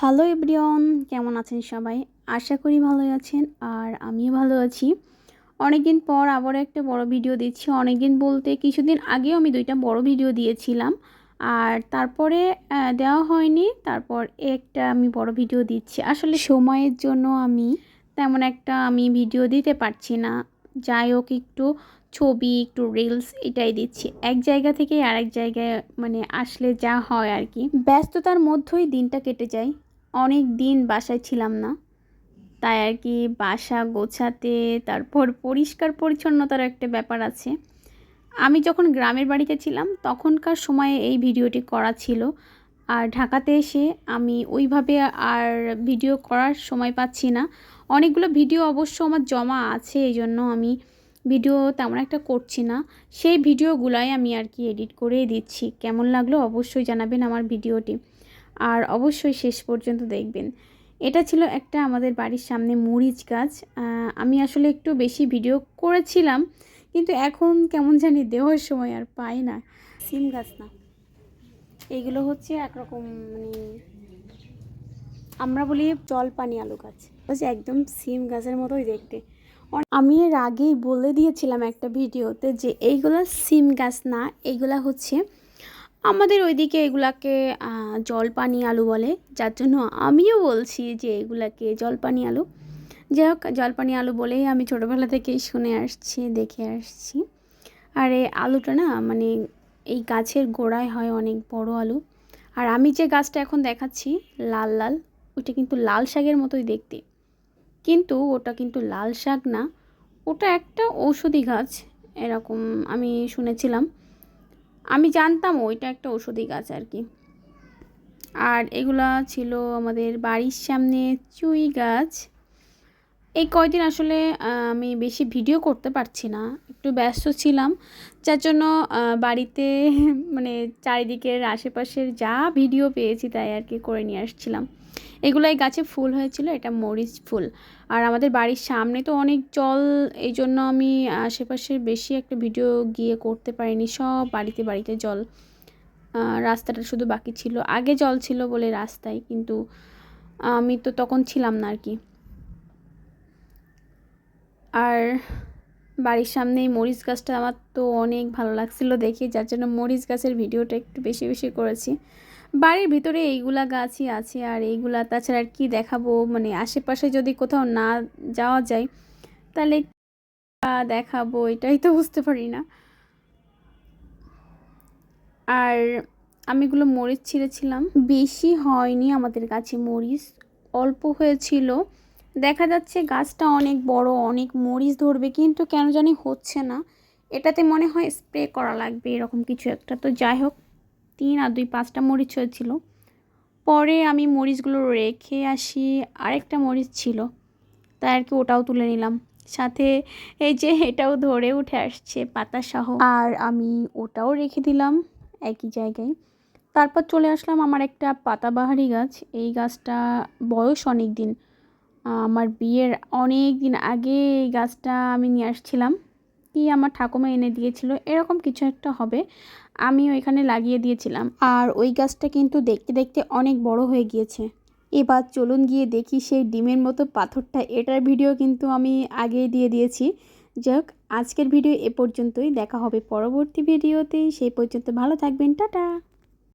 Hello everyone কেমন আছেন সবাই? আশা করি ভালো আছেন আর আমিও ভালো আছি। অনেকদিন পর আবারও একটা বড় ভিডিও দিচ্ছি। অনেকদিন বলতে কিছুদিন আগেও আমি দুইটা বড় ভিডিও দিয়েছিলাম আর তারপরে দেওয়া হয়নি। তারপর একটা আমি বড় ভিডিও দিচ্ছি। আসলে সময়ের জন্য আমি তেমন একটা আমি ভিডিও দিতে পারছি না। যাই হোক, একটু ছবি, একটু রিলস এটাই দিচ্ছি। এক জায়গা থেকে আরেক জায়গায় মানে আসলে যা হয় আর কি। ব্যস্ততার মধ্যেই দিনটা কেটে যায়। অনেক দিন বাসায় ছিলাম না। তাই আর কি বাসা গোছাতে, তারপর পরিষ্কার পরিচ্ছন্নতার একটা ব্যাপার আছে। আমি যখন গ্রামের বাড়িতে ছিলাম, তখনকার সময়ে এই ভিডিওটি করা ছিল। আর ঢাকাতে এসে আমি ওইভাবে আর ভিডিও করার সময় পাচ্ছি না। অনেকগুলো ভিডিও অবশ্য আমার জমা আছে, এই জন্য আমি ভিডিও তেমন একটা করছি না। সেই ভিডিওগুলাই আমি আর কি এডিট করে দিচ্ছি। কেমন লাগল অবশ্যই জানাবেন আমার ভিডিওটি। আর অবশ্যই শেষ পর্যন্ত দেখবেন। এটা ছিল একটা আমাদের বাড়ির সামনে মরিচ গাছ। আমি আসলে একটু বেশি ভিডিও করেছিলাম, কিন্তু এখন কেমন জানি দেওয়ার সময় আর পাই না। সিম গাছ না। এইগুলো হচ্ছে একরকম মানে আমরা বলি জলপানি আলু গাছ। হচ্ছে একদম সিম গাছের মতোই দেখতে। আমি এর আগেই বলে দিয়েছিলাম একটা ভিডিওতে যে এইগুলো সিম গাছ না, এইগুলা হচ্ছে আমাদের ওইদিকে এগুলাকে জলপানি আলু বলে। যার জন্য আমিও বলছি যে এগুলাকে জলপানি আলু। যাই হোক জলপানি আলু বলেই আমি ছোটোবেলা থেকেই শুনে আসছি, দেখে আসছি। আর এই আলুটা না মানে এই গাছের গোড়ায় হয় অনেক বড় আলু। আর আমি যে গাছটা এখন দেখাচ্ছি, লাল লাল ওটা কিন্তু লাল শাকের মতোই দেখতে। কিন্তু ওটা কিন্তু লাল শাক না, ওটা একটা ঔষধি গাছ, এরকম আমি শুনেছিলাম। আমি জানতাম ওইটা একটা ওষুধি গাছ আর কি। আর এগুলা ছিল আমাদের বাড়ির সামনে চুই গাছ। এই কয়দিন আসলে আমি বেশি ভিডিও করতে পারছি না। একটু ব্যস্ত ছিলাম। যার জন্য বাড়িতে মানে চারিদিকের আশেপাশের যা ভিডিও পেয়েছি তাই আর কি করে নিয়ে আসছিলাম। এগুলো এই গাছে ফুল হয়েছিল, এটা মরিচ ফুল। আর আমাদের বাড়ির সামনে তো অনেক জল, এই জন্য আমি আশেপাশের বেশি একটা ভিডিও গিয়ে করতে পারিনি, সব বাড়িতে বাড়িতে জল। রাস্তাটা শুধু বাকি ছিল। আগে জল ছিল বলে রাস্তায়, কিন্তু আমি তো তখন ছিলাম না আর কি। আর বাড়ির সামনে মরিচ গাছটা আমার তো অনেক ভালো লাগছিল দেখে, যার জন্য মরিচ গাছের ভিডিওটা একটু বেশি বেশি করেছি। বাড়ির ভিতরে এইগুলা গাছই আছে আর এইগুলা তাছাড়া আর কি দেখাবো? মানে আশেপাশে যদি কোথাও না যাওয়া যায়, তাহলে দেখাবো, এটাই তো বুঝতে পারি না। আর আমি এগুলো মরিচ ছিঁড়েছিলাম। বেশি হয়নি আমাদের গাছে মরিচ, অল্প হয়েছিল। দেখা যাচ্ছে গাছটা অনেক বড়, অনেক মরিচ ধরবে, কিন্তু কেন জানি হচ্ছে না। এটাতে মনে হয় স্প্রে করা লাগবে, এরকম কিছু একটা। তো যাই হোক, তিন আর দুই পাঁচটা মরিচ হয়েছিল। পরে আমি মরিচগুলো রেখে আসি, আরেকটা মরিচ ছিল। তাই আর কি ওটাও তুলে নিলাম। সাথে এই যে এটাও ধরে উঠে আসছে পাতা সহ আর আমি ওটাও রেখে দিলাম একই জায়গায়। তারপর চলে আসলাম আমার একটা পাতাবাহারি গাছ। এই গাছটা বয়স অনেক দিন। আমার বিয়ের অনেক দিন আগে এই গাছটা আমি নিয়ে আসছিলাম। কি আমার ঠাকুমা এনে দিয়েছিল, এরকম কিছু একটা হবে। আমি ওইখানে লাগিয়ে দিয়েছিলাম। আর ওই গাছটা কিন্তু দেখতে দেখতে অনেক বড় হয়ে গিয়েছে। এবার চলুন গিয়ে দেখি সেই ডিমের মতো পাথরটা। এটার ভিডিও কিন্তু আমি আগেই দিয়ে দিয়েছি। যাই আজকের ভিডিও এ পর্যন্তই। দেখা হবে পরবর্তী ভিডিওতে। সেই পর্যন্ত ভালো থাকবেন। টাটা!